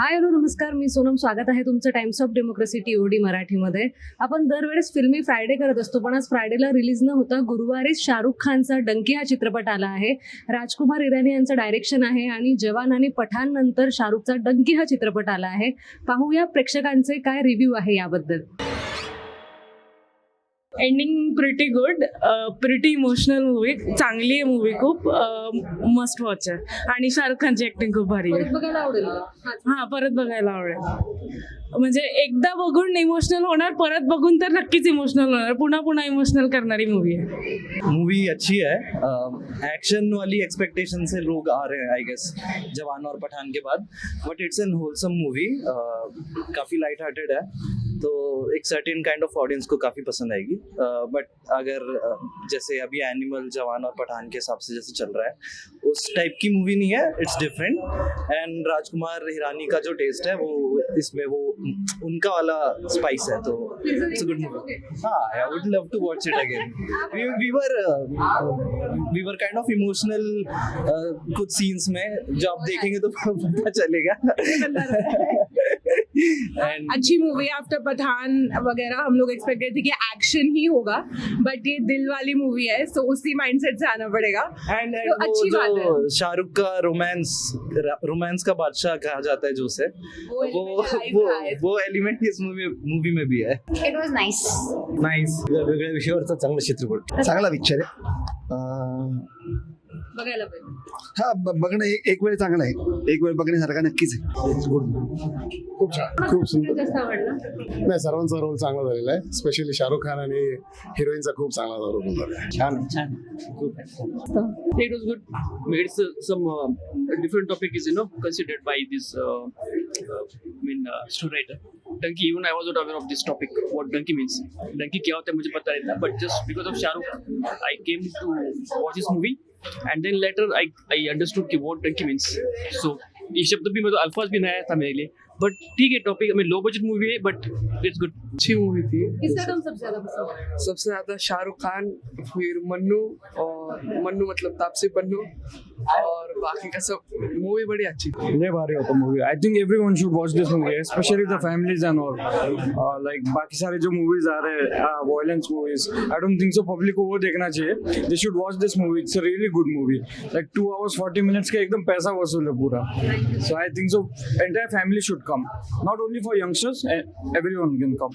Hi hello नमस्कार. मी सोनम. स्वागत आहे तुमचं Times of Democracy T O D मराठीमध्ये. आपण दरवेळेस फिल्मी फ्रायडे करत असतो पण आज फ्रायडेला रिलीज न होता गुरुवारीच शाहरुख खानचा डंकी हा चित्रपट आला आहे. राजकुमार इराणी यांचं डायरेक्शन आहे आणि जवान आणि पठाण नंतर शाहरुखचा डंकी हा चित्रपट आला आहे. पाहूया प्रेक्षकांचे काय रिव्ह्यू आहे याबद्दल. Ending pretty good pretty emotional movie चांगली आहे मूवी खूप. Uh, मस्ट वॉच आहे. आणि शाहरुख खानची ऍक्टिंग खूप भारी आहे. हा परत बघायला आवडेल. म्हणजे एकदा बघून इमोशनल होणार परत बघून तर नक्कीच इमोशनल होणार. पुन्हा पुन्हा इमोशनल करणारी मूवी आहे. मूवी अच्छी है. Um, एक्शन वाली एक्सपेक्टेशन से लोग आ रहे हैं आई गेस जवान और पठान के बाद. But it's an wholesome movie काफ़ी लाइट हार्टेड है. तो एक सर्टेन काइंड ऑफ़ ऑडियंस को काफ़ी पसंद आएगी। बट अगर uh, जैसे अभी एनिमल जवान और पठान के हिसाब से जैसे चल रहा है उस टाइप की मूवी नहीं है it's different and Rajkumar Hirani का जो टेस्ट है वो इसमें वो उनका वाला स्पाइस है तो इट्स गुड मूवी हाँ I would love to watch it again uh, were kind of emotional uh, कुछ सीन्स में जो आप देखेंगे तो पता चलेगा। अच्छी मूवी आफ्टर पठान वगैरह हम लोग एक्सपेक्ट करते थे कि एक्शन ही होगा बट ये दिल वाली मूवी है सो उसी माइंडसेट से आना पड़ेगा। एंड तो अच्छी बात है। शाहरुख का रोमांस रोमांस का बादशाह कहा जाता है जो से वो वो वो वो एलिमेंट इस मूवी मूवी में भी है। इट वॉज़ नाइस नाइस वेगवेगळ्या विषयावरचा चांगला चित्रपट. चांगला पिक्चर आहे. अं, बघायला पाहिजे. हा बघणं एक, एक वेळ चांगला आहे. एक वेळ बघण्यासारखा नक्कीच खूप छान. खूप सुंदर. नाही सर्वांचा रोल चांगला झालेला आहे. स्पेशली शाहरुख खान आणि हिरोईनचा खूप चांगला रोल छान. छान. It was good it's some different topic is no considered by this mean story writer Dunki even I was not of this topic what Dunki means Dunki क्या होता है मुझे पता रहता but just because of Shahrukh I came to watch is movie and then later I I understood कि what Dunki means so ये शब्द भी मतलब अल्फाज भी नया था मेरे लिए. बट ठीक है टॉपिक हमें लो बजट मूवी है बट इट्स गुड अच्छी मूवी थी। किसका काम सबसे ज़्यादा पसंद सबसे ज़्यादा शाहरुख खान फिर मन्नू और मन्नू मतलब तापसी पन्नू और बाकी का सब मूवी बड़ी अच्छी। थी लय भारी होता movie I think everyone should watch this movie specially the families and all like बाकी सारे जो मूवीज आ रहे हैं violence movies I don't think so public को वो देखना चाहिए। They should watch this movie it's a really good movie like two hours forty minutes का एकदम पैसा वसूल है पूरा। So I think so entire family should come not only for youngsters everyone can come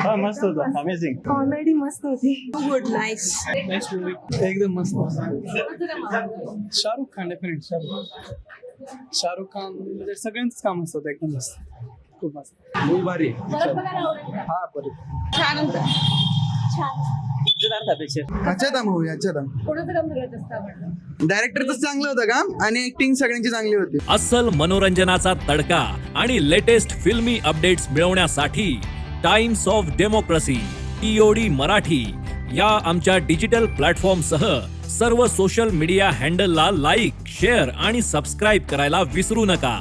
हाँ मस्त होता अमेजिंग कॉमेडी मस्त होती। गुड नाइस नेक्स्ट मूवी एकदम मस्त. शाहरुख खान डेफिनेट शाहरुख शाहरुख खान म्हणजे सगळ्यांच काम असतात एकदम मस्त खूप मस्त. मूवी भारी का? हा परत छान. होतं अच्छा था मूवी अच्छा था कोणाचं काम सगळ्यात जास्त आवडलं डायरेक्टर तर चांगलं होतं काम आणि ऍक्टिंग सगळ्यांची चांगली होती. अस्सल मनोरंजनाचा तडका आणि लेटेस्ट फिल्मी अपडेट्स मिळवण्यासाठी times of democracy TOD Marathi. या आमच्या डिजिटल प्लॅटफॉर्मसह सर्व सोशल मीडिया हँडलला लाईक शेअर आणि सबस्क्राईब करायला विसरू नका.